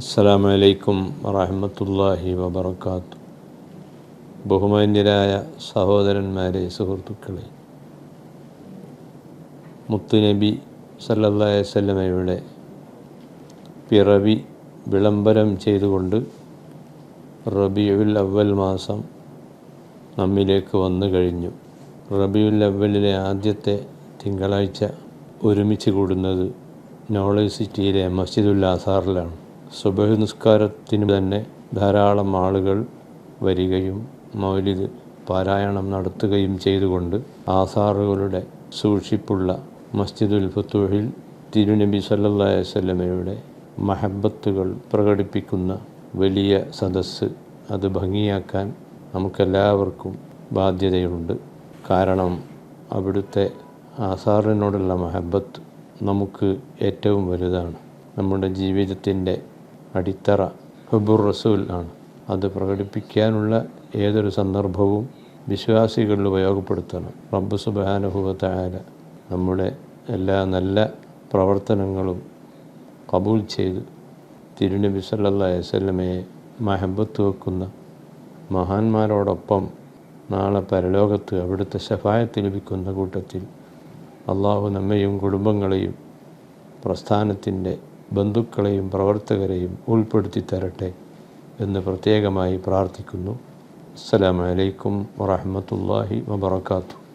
അസ്സാം വലൈക്കും വറഹമത്തല്ലാഹി വബർക്കാത്തു ബഹുമാന്യരായ സഹോദരന്മാരെ സുഹൃത്തുക്കളെ മുത്തുനബി സല്ലല്ലാഹി അലൈഹി വസല്ലമയുടെ പിറവി വിളംബരം ചെയ്തുകൊണ്ട് റബിയുൽ അവൽ മാസം നമ്മിലേക്ക് വന്നു കഴിഞ്ഞു. റബിയുൽ അവലിലെ ആദ്യത്തെ തിങ്കളാഴ്ച ഒരുമിച്ച് കൂടുന്നത് നോളജ് സിറ്റിയിലെ മസ്ജിദുൽ ആസാറിലാണ്. സുബഹ് നിസ്കാരത്തിന് തന്നെ ധാരാളം ആളുകൾ വരികയും മൗലിദ് പാരായണം നടത്തുകയും ചെയ്തുകൊണ്ട് ആസാറുകളുടെ സൂക്ഷിപ്പുള്ള മസ്ജിദുൽ ഫത്തുഹിൽ തിരുനബി സല്ലല്ലാഹു അലൈഹി വസല്ലമയുടെ മഹബത്തുകൾ പ്രകടിപ്പിക്കുന്ന വലിയ സദസ്സ് അത് ഭംഗിയാക്കാൻ നമുക്കെല്ലാവർക്കും ബാധ്യതയുണ്ട്. കാരണം അവിടുത്തെ ആസാറിനോടുള്ള മഹബത്ത് നമുക്ക് ഏറ്റവും വലുതാണ്. നമ്മുടെ ജീവിതത്തിന്റെ അടിത്തറ ഹുബുർ റസൂൽ ആണ്. അത് പ്രകടിപ്പിക്കാനുള്ള ഏതൊരു സന്ദർഭവും വിശ്വാസികളിൽ ഉപയോഗപ്പെടുത്തണം. റബ്ബ് സുബാനുഭവത്തായ നമ്മുടെ എല്ലാ നല്ല പ്രവർത്തനങ്ങളും കബൂൽ ചെയ്ത് തിരുനബി സല്ലല്ലാഹി അലൈഹി വസല്ലമയെ മഹബത്ത് വെക്കുന്ന മഹാന്മാരോടൊപ്പം നാളെ പരലോകത്ത് അവിടുത്തെ ശഫായത്ത് ലഭിക്കുന്ന കൂട്ടത്തിൽ അള്ളാഹു നമ്മയും കുടുംബങ്ങളെയും പ്രസ്ഥാനത്തിന്റെ ബന്ധുക്കളെയും പ്രവർത്തകരെയും ഉൾപ്പെടുത്തി തരട്ടെ എന്ന് പ്രത്യേകമായി പ്രാർത്ഥിക്കുന്നു. അസ്സലാമലൈക്കും വറഹമത്തല്ലാഹി വബർക്കാത്തു